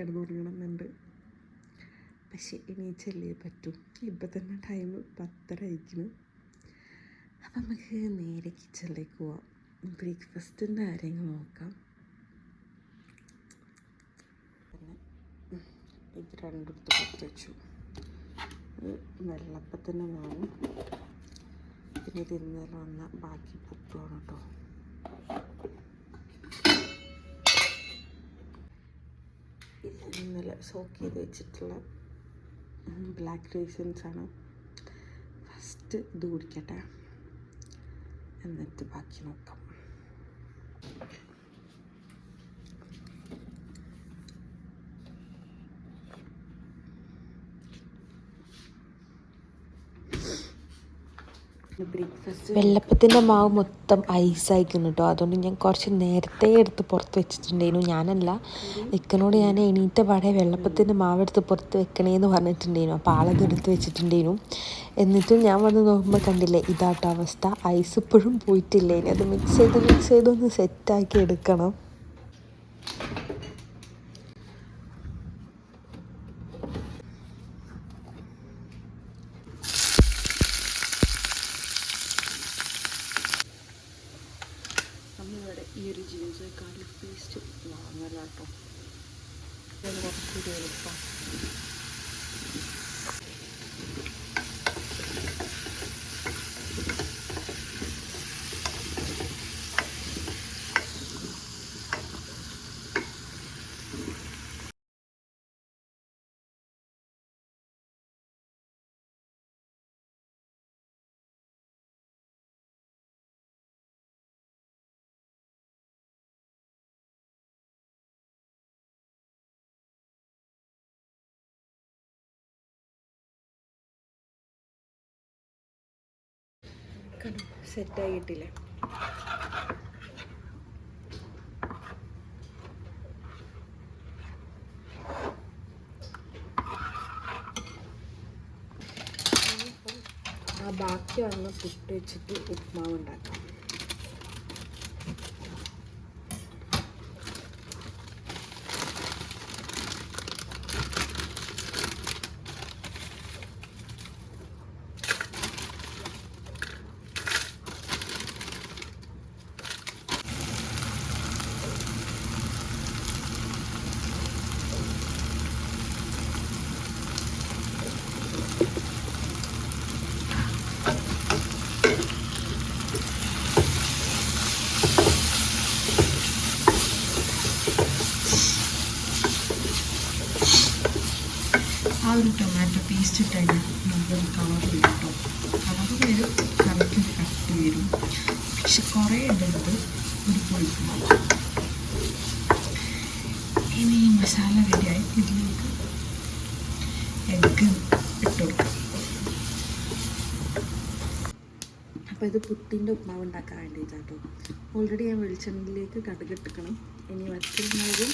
കിടന്നുറങ്ങണമെന്നുണ്ട് പക്ഷെ എണീച്ചല്ലേ പറ്റൂ. ഇപ്പം തന്നെ ടൈം പത്തര ആയിരിക്കുന്നു. അപ്പം നമുക്ക് നേരെ കിച്ചണിലേക്ക് പോവാം. ബ്രേക്ക്ഫാസ്റ്റിന്റെ കാര്യങ്ങൾ നോക്കാം. പിന്നെ ഇത് രണ്ടിടത്ത് പത്ത് വെച്ചു. വെള്ളപ്പത്തിന്റെ മാവും പിന്നെ ഇത് ഇന്നലെ വന്ന ബാക്കി പുട്ടുമാണ് കേട്ടോ ഇത് ഇന്നലെ സോക്ക് ചെയ്ത് വെച്ചിട്ടുള്ള ബ്ലാക്ക് റേസൻസ് ആണ്. ഫസ്റ്റ് ഇത് കുടിക്കട്ടെ. എന്നിട്ട് ബാക്കി നോക്കാം. വെള്ളപ്പത്തിന്റെ മാവ് മൊത്തം ഐസായിരിക്കുന്നു കേട്ടോ അതുകൊണ്ട് ഞാൻ കുറച്ച് നേരത്തെ എടുത്ത് പുറത്ത് വെച്ചിട്ടുണ്ടായിരുന്നു. ഞാനല്ല ഇക്കനോട് ഞാൻ എണീറ്റ പാടെ വെള്ളപ്പത്തിന്റെ മാവ് എടുത്ത് പുറത്ത് വെക്കണേന്ന് പറഞ്ഞിട്ടുണ്ടായിരുന്നു. അപ്പോൾ ആളത് എടുത്ത് വെച്ചിട്ടുണ്ടായിരുന്നു. എന്നിട്ടും ഞാൻ വന്ന് നോക്കുമ്പോൾ കണ്ടില്ലേ ഇതാട്ടോ അവസ്ഥ. ഐസ് ഇപ്പോഴും പോയിട്ടില്ല ഇനി അത് മിക്സ് ചെയ്ത് മിക്സ് ചെയ്തൊന്ന് സെറ്റാക്കി എടുക്കണം. കണ്ടു സെറ്റായിട്ടില്ലേ? ഇനിയിപ്പം ആ ബാക്കി വന്ന പുട്ട് വെച്ചിട്ട് ഉപ്മാവ് ഉണ്ടാക്കാം ആ ഒരു ഇട്ടാൽ നല്ലൊരു കളർ വരും കേട്ടോ. കളർ വരും കറക്റ്റ് ഒരു കട്ടി വരും പക്ഷെ കുറേ ഇടരുത് ഒരു പൊളിക്കണം ഇനി ഈ മസാല റെഡിയായി ഇതിലേക്ക് എഗ്ഗ് ഇട്ട് അപ്പോൾ ഇത് പുട്ടിന്റെ ഉപ്മാവ് ഉണ്ടാക്കാൻ വേണ്ടിയിട്ടാണ് കേട്ടോ. ഓൾറെഡി ഞാൻ വെളിച്ചെണ്ണയിലേക്ക് കടുക് ഇട്ടിക്കണം ഇനി വറ്റൽമുളകും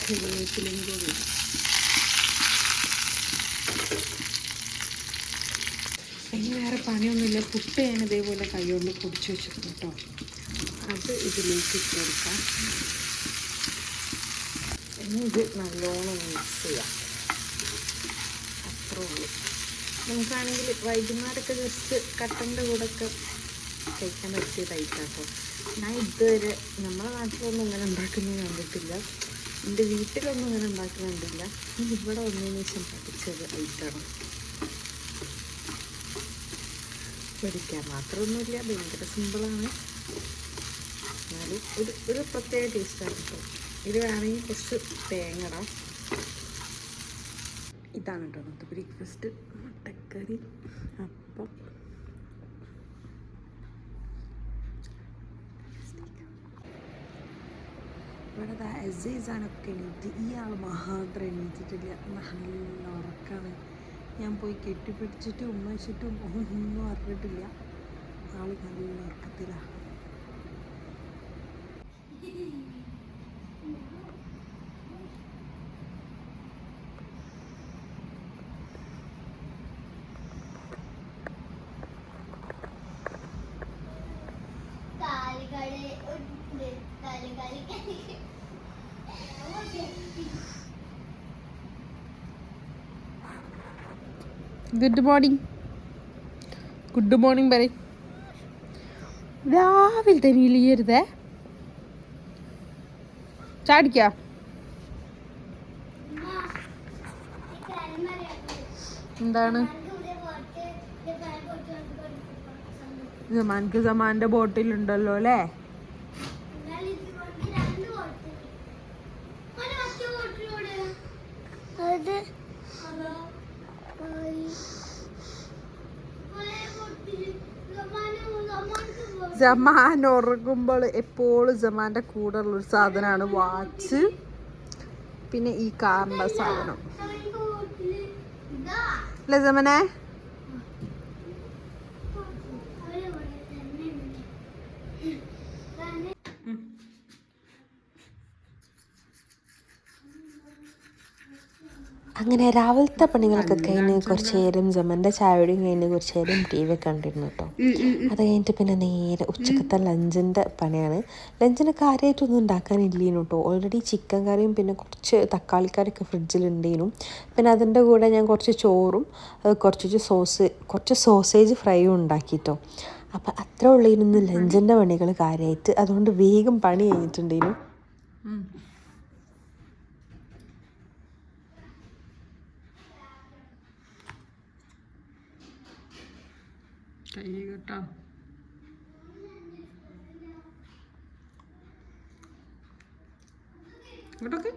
കറിവേപ്പിലയും കൂടി ഇനി വേറെ പണിയൊന്നുമില്ല. പുട്ട് ഞാൻ ഇതേപോലെ കൈകൊണ്ട് പൊടിച്ച് വെച്ചിരുന്നു കേട്ടോ. അത് ഇതിലേക്ക് ഇട്ട് കൊടുക്കാം. ഇനി ഇത് നല്ലോണം മിക്സ് ചെയ്യാം. അത്രേ ഉള്ളൂ. നമുക്കാണെങ്കിൽ വൈകുന്നേരമൊക്കെ ജസ്റ്റ് കട്ടന്റെ കൂടെ ഒക്കെ കഴിക്കാൻ പറ്റിയ ടൈപ്പാട്ടോ ഞാൻ ഇതുവരെ നമ്മുടെ നാട്ടിലൊന്നും ഇങ്ങനെ ഉണ്ടാക്കുന്നത് കണ്ടിട്ടില്ല. എന്റെ വീട്ടിലൊന്നും കണ്ടില്ല ഞാൻ ഇവിടെ വന്നതിന് ശേഷം പഠിച്ചത് ഐറ്റാണ് പഠിക്കാൻ മാത്രമൊന്നുമില്ല ഭയങ്കര സിമ്പിളാണ്. എന്നാലും ഒരു ഒരു പ്രത്യേക ടേസ്റ്റാണ് കേട്ടോ ഇത് വേണമെങ്കിൽ കുറച്ച് തേങ്ങ ഇടാം. ഇതാണ് കേട്ടോ നമുക്ക് ബ്രേക്ക്ഫാസ്റ്റ് മുട്ടക്കറി. അപ്പം ഇവിടെ അസൈസാണ് ഒക്കെ എണീറ്റ്. ആൾ മാത്രം എണീറ്റിട്ടില്ല. നല്ല ഉറക്കാണ്. ഞാൻ പോയി കെട്ടിപ്പിടിച്ചിട്ടും ഉമ്മ ഒന്നും അറിഞ്ഞിട്ടില്ല ആൾ നല്ല ഉറക്കത്തിലാണ് ഗുഡ് മോർണിംഗ് ഗുഡ് മോർണിംഗ് പറയും രാവിലെ തന്നെ ഇളിയരുതേ ചാടിക്ക എന്താണ്? ജമാൻക്ക് ജമാന്റെ ബോട്ടിലുണ്ടല്ലോ അല്ലേ? അത് ജമാൻ ഉറങ്ങുമ്പോൾ എപ്പോഴും ജമാന്റെ കൂടെ ഉള്ളൊരു സാധനമാണ് വാച്ച്. പിന്നെ ഈ കാറിന്റെ സാധനം. അല്ലേ ജമനെ? അങ്ങനെ രാവിലത്തെ പണികളൊക്കെ കഴിഞ്ഞ് കുറച്ച് നേരം ജമന്റെ ചായയുടെയും കഴിഞ്ഞ് കുറച്ച് നേരം ടി വി കണ്ടിരുന്നു കേട്ടോ. അത് കഴിഞ്ഞിട്ട് പിന്നെ നേരെ ഉച്ചക്കത്തെ ലഞ്ചിന്റെ പണിയാണ്. ലഞ്ചിന് കാര്യമായിട്ടൊന്നും ഉണ്ടാക്കാനില്ലേനു കേട്ടോ. ഓൾറെഡി ചിക്കൻ കറിയും പിന്നെ കുറച്ച് തക്കാളിക്കറിയൊക്കെ ഫ്രിഡ്ജിലുണ്ടേനു പിന്നെ അതിന്റെ കൂടെ ഞാൻ കുറച്ച് ചോറും കുറച്ച് സോസ് കുറച്ച് സോസേജ് ഫ്രൈയും ഉണ്ടാക്കിയിട്ടോ അപ്പം അത്ര ഉള്ളതിനൊന്ന് ലഞ്ചിന്റെ പണികൾ കാര്യമായിട്ട് അതുകൊണ്ട് വേഗം പണി കഴിഞ്ഞിട്ടുണ്ടേനു. കൈ കേട്ടോ. ഇങ്ങോട്ടൊക്കെ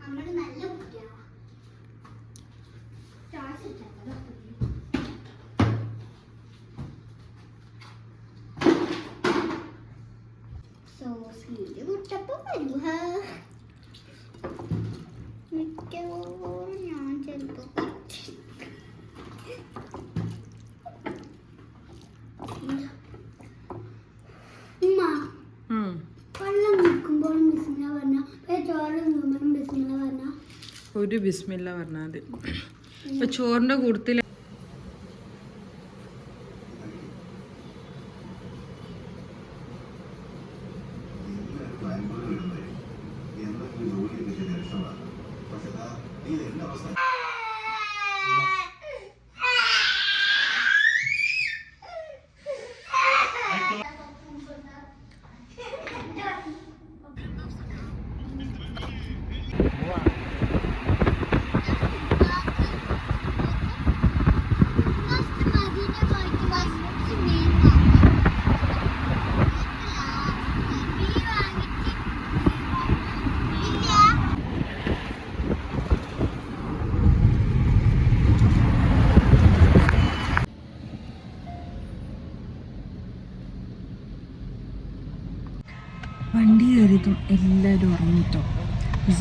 നമ്മുടെ നല്ല കുട്ടിയാണ് ചാർജ് ഇട്ടല്ലോ സോസിന്റെ കുട്ടപ്പം വരുക മിക്കവാറും ഞാൻ ചിലപ്പോ ഉമ്മ വെള്ളം നിൽക്കുമ്പോൾ ബിസ്മില പറഞ്ഞ ചോറ് നിൽക്കുമ്പോഴും ബിസ്മില പറഞ്ഞ. ഒരു ബിസ്മില്ല പറഞ്ഞാൽ മതി. ഇപ്പൊ ചോറിന്റെ കൂട്ടത്തിൽ വണ്ടി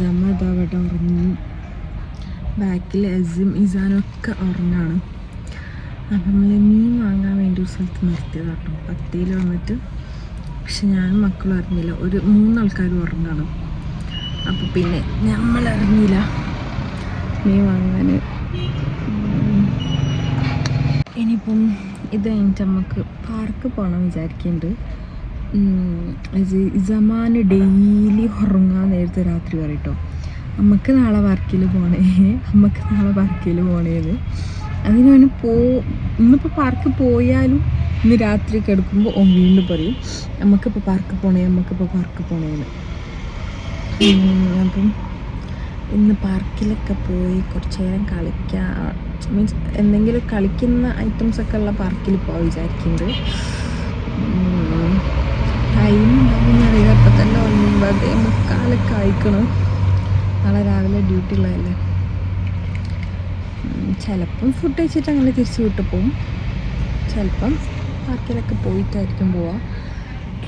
അവിടെ ഉറങ്ങി. ബാക്കിൽ എസും ഇസാനും ഒക്കെ ഉറങ്ങാണ്. അപ്പം നമ്മൾ മീൻ വാങ്ങാൻ വേണ്ടി ഒരു സ്ഥലത്ത് നിർത്തിയത് കേട്ടോ. പത്തിയിൽ വന്നിട്ട്. പക്ഷെ ഞാനും മക്കളും അറിഞ്ഞില്ല. ഒരു മൂന്നാൾക്കാരും ഉറങ്ങാണ്. അപ്പോൾ പിന്നെ നമ്മൾ അറിഞ്ഞില്ല മീൻ വാങ്ങാൻ ഇനിയിപ്പം ഇത് കഴിഞ്ഞിട്ട് നമുക്ക് പാർക്ക് പോകണം വിചാരിക്കുന്നുണ്ട് ജമാന് ഡെയിലി ഉറങ്ങാൻ നേരത്തെ രാത്രി പറയട്ടോ അമ്മയ്ക്ക് നാളെ വർക്കിൽ പോണേ. അമ്മയ്ക്ക് നാളെ വർക്കിൽ പോണേന്ന്. അതിന് അവന് പോ ഇന്നിപ്പോൾ പാർക്ക് പോയാലും ഇന്ന് രാത്രി കിടക്കുമ്പോൾ ഓൻ വീണ്ടും പറയും നമുക്കിപ്പോൾ പാർക്ക് പോണേ നമുക്കിപ്പോൾ പാർക്ക് പോണേന്ന്. അപ്പം ഇന്ന് പാർക്കിലൊക്കെ പോയി കുറച്ച് നേരം കളിക്കാൻ മീൻസ് എന്തെങ്കിലും കളിക്കുന്ന ഐറ്റംസൊക്കെ ഉള്ള പാർക്കിൽ പോകാൻ വിചാരിക്കുന്നുണ്ട് ടൈം ഉണ്ടാവും അറിയില്ല. അപ്പം തന്നെ ഒൻപതേ മുക്കാലൊക്കെ അയക്കണം നാളെ രാവിലെ ഡ്യൂട്ടി ഉള്ളതല്ലേ? ചിലപ്പം ഫുഡ് കഴിച്ചിട്ട് അങ്ങനെ തിരിച്ച് വിട്ടു പോകും ചിലപ്പം പാർക്കിലൊക്കെ പോയിട്ടായിരിക്കും പോവാം.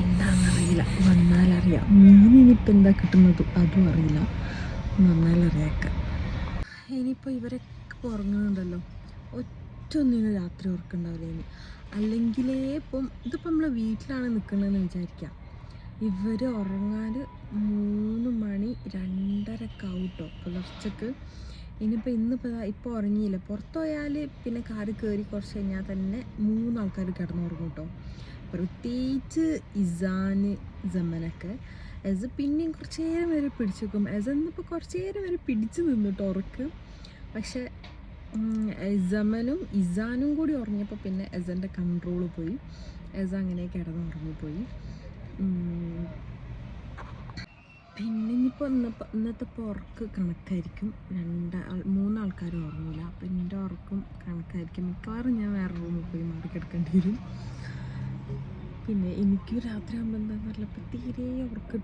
എന്താണെന്നറിയില്ല വന്നാലറിയാം. മീനിനിപ്പോൾ എന്താ കിട്ടുന്നത്? അതും അറിയില്ല. വന്നാലറിയാക്ക ഇനിയിപ്പോൾ ഇവരൊക്കെ ഉറങ്ങുന്നുണ്ടല്ലോ. ഒറ്റ ഒന്നിനും രാത്രി ഉറക്കുണ്ടാവില്ല ഇനി അല്ലെങ്കിലേ ഇപ്പം ഇതിപ്പോൾ നമ്മൾ വീട്ടിലാണ് നിൽക്കുന്നതെന്ന് വിചാരിക്കാം. ഇവർ ഉറങ്ങാൻ മൂന്ന് മണി രണ്ടരക്ക കേട്ടോ പുലർച്ചക്ക്. ഇനിയിപ്പോൾ ഇന്നിപ്പോൾ ഇപ്പോൾ ഉറങ്ങിയില്ല? പുറത്ത് പോയാൽ പിന്നെ കാറ് കയറി കുറച്ച് കഴിഞ്ഞാൽ തന്നെ മൂന്ന് ആൾക്കാർ കിടന്നുറങ്ങും കേട്ടോ. പ്രത്യേകിച്ച് ഇസാന് ജമനൊക്കെ എസ് പിന്നെയും കുറച്ച് നേരം വരെ പിടിച്ചു നിൽക്കും എസ് എന്നിപ്പോൾ കുറച്ച് നേരം വരെ പിടിച്ചു നിന്നിട്ട് ഉറക്ക്. പക്ഷെ എസമനും ഇസാനും കൂടി ഉറങ്ങിയപ്പോൾ പിന്നെ എസന്റെ കൺട്രോൾ പോയി. എസ അങ്ങനെ കിടന്നുറങ്ങിപ്പോയി ഉറങ്ങിപ്പോയി. പിന്നെ ഇനിയിപ്പോൾ ഇന്നിപ്പോൾ ഇന്നത്തെ ഇപ്പോൾ ഉറക്ക് കണക്കായിരിക്കും. രണ്ട് മൂന്നാൾക്കാരും ഉറങ്ങില്ല അപ്പം എന്റെ ഉറക്കും കണക്കായിരിക്കും. മിക്കവാറും ഞാൻ വേറെ റൂമിൽ പോയി മാറി കിടക്കേണ്ടി വരും. പിന്നെ എനിക്ക് രാത്രി ആകുമ്പോൾ എന്താണെന്ന് അറിയില്ല ഇപ്പം തീരെ ഉറക്കം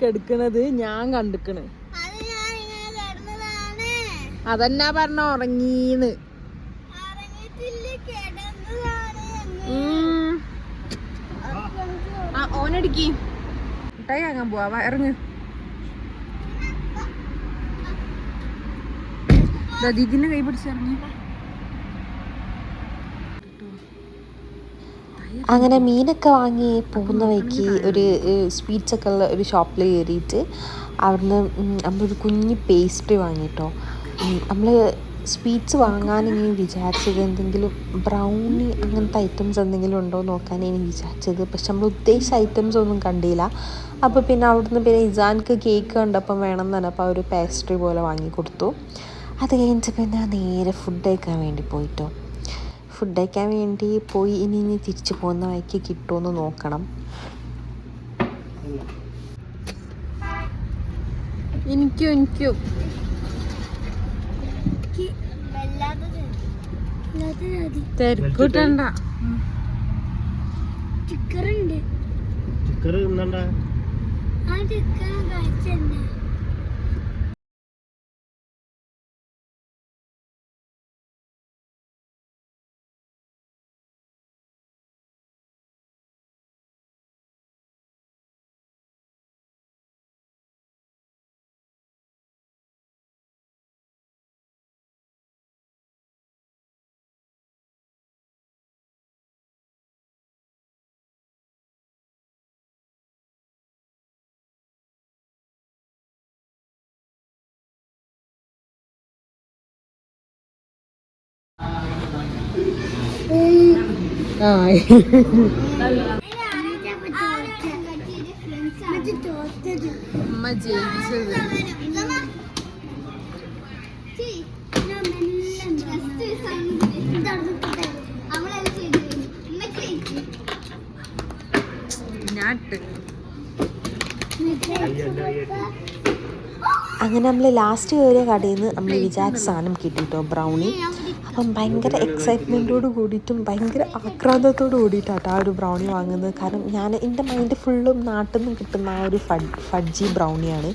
കെടുക്കണത് ഞാൻ കണ്ടിക്കണ്. അതെന്നാ പറഞ്ഞ ഉറങ്ങീന്ന്. ഓനടിക്ക്. മിഠായി വാങ്ങാൻ പോവാ ഇറങ്ങ്. ദീദിന്റെ കൈ പിടിച്ചിറങ്ങി അങ്ങനെ മീനൊക്കെ വാങ്ങി പോകുന്ന വഴിക്ക് ഒരു സ്വീറ്റ്സ് ഒക്കെ ഉള്ള ഒരു ഷോപ്പിൽ കയറിയിട്ട് അവിടുന്ന് നമ്മളൊരു കുഞ്ഞ് പേസ്ട്രി വാങ്ങിട്ടോ. നമ്മൾ സ്വീറ്റ്സ് ഇനി വിചാരിച്ചത് എന്തെങ്കിലും ബ്രൗണി അങ്ങനത്തെ ഐറ്റംസ് എന്തെങ്കിലും ഉണ്ടോ ഇനി വിചാരിച്ചത്. പക്ഷെ നമ്മൾ ഉദ്ദേശിച്ച ഐറ്റംസ് ഒന്നും കണ്ടില്ല. അപ്പോൾ പിന്നെ അവിടുന്ന് പിന്നെ ഇസാൻക്ക് കേക്ക് കണ്ടപ്പം വേണം എന്ന് പറഞ്ഞപ്പോൾ ഒരു പേസ്ട്രി പോലെ വാങ്ങി കൊടുത്തു. അത് കഴിഞ്ഞിട്ട് പിന്നെ നേരെ ഫുഡ് കഴിക്കാൻ വേണ്ടി പോയിട്ടോ. ഫുഡ് കഴിക്കാൻ വേണ്ടി പോയി ഇനി ഇനി തിരിച്ചു പോകുന്ന വഴിക്ക് കിട്ടുമെന്ന് നോക്കണം. എനിക്കും എനിക്കും. തിരക്കൂട്ടണ്ട. ചിക്കറുണ്ട് ചിക്കറ് തിന്നണ്ട. ആ ചിക്കൻ കഴിച്ചെന്നെ അമ്മ ജയിച്ചത്. ഞാട്ട് അങ്ങനെ നമ്മൾ ലാസ്റ്റ് കയറിയ കടയിൽ നിന്ന് നമ്മൾ വിചാരിച്ച സാധനം കിട്ടിട്ടോ? ബ്രൗണി അപ്പം ഭയങ്കര എക്സൈറ്റ്മെന്റോട് കൂടിയിട്ടും ഭയങ്കര ആക്രാന്തത്തോട് കൂടിയിട്ടാട്ടോ ആ ഒരു ബ്രൗണി വാങ്ങുന്നത്. കാരണം ഞാൻ എന്റെ മൈൻഡ് ഫുള്ളും നാട്ടിൽ നിന്ന് കിട്ടുന്ന ആ ഒരു ഫഡ് ഫഡ്ജി ബ്രൗണിയാണ്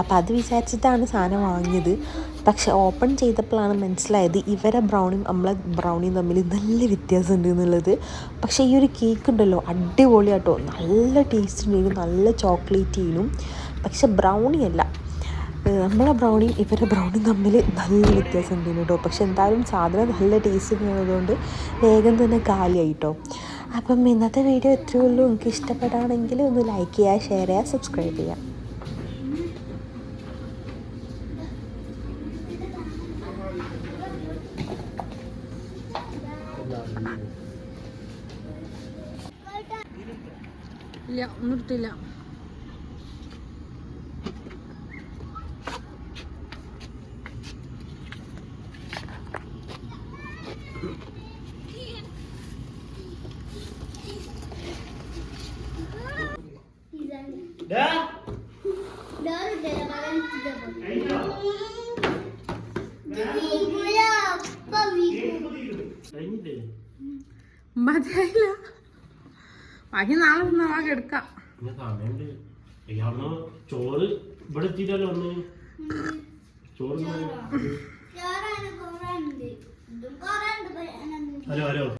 അപ്പോൾ അത് വിചാരിച്ചിട്ടാണ് സാധനം വാങ്ങിയത്. പക്ഷെ ഓപ്പൺ ചെയ്തപ്പോഴാണ് മനസ്സിലായത് ഇവരെ ബ്രൗണിയും നമ്മളെ ബ്രൗണിയും തമ്മിൽ നല്ല വ്യത്യാസമുണ്ട് എന്നുള്ളത്. പക്ഷേ ഈ ഒരു കേക്ക് ഉണ്ടല്ലോ അടിപൊളിയാട്ടോ. നല്ല ടേസ്റ്റ് ഉണ്ടായിരുന്നു നല്ല ചെയ്യും പക്ഷെ ബ്രൗണി അല്ല നമ്മളെ ബ്രൗണിയും ഇവരുടെ ബ്രൗണിയും തമ്മിൽ നല്ല വ്യത്യാസം ഉണ്ടായിരുന്നു കേട്ടോ. പക്ഷെ എന്തായാലും സാധനം നല്ല ടേസ്റ്റ് ഉള്ളതുകൊണ്ട് വേഗം തന്നെ കാലിയായി കേട്ടോ. അപ്പം ഇന്നത്തെ വീഡിയോ എത്രയേ ഉള്ളൂ. നിങ്ങൾക്ക് ഇഷ്ടപ്പെടുകയാണെങ്കിൽ ഒന്ന് ലൈക്ക് ചെയ്യുക ഷെയർ ചെയ്യുക സബ്സ്ക്രൈബ് ചെയ്യുക. ഇല്ല ഒന്നും മതിയായില്ല ബാക്കി നാളെ തിന്നാ എടുക്കാം. പിന്നെ സമയമുണ്ട്. ഇയാൾ ചോറ് ഇവിടെ എത്തിയിട്ടല്ലോ ഒന്ന് ചോറ് ഹലോ ഹലോ.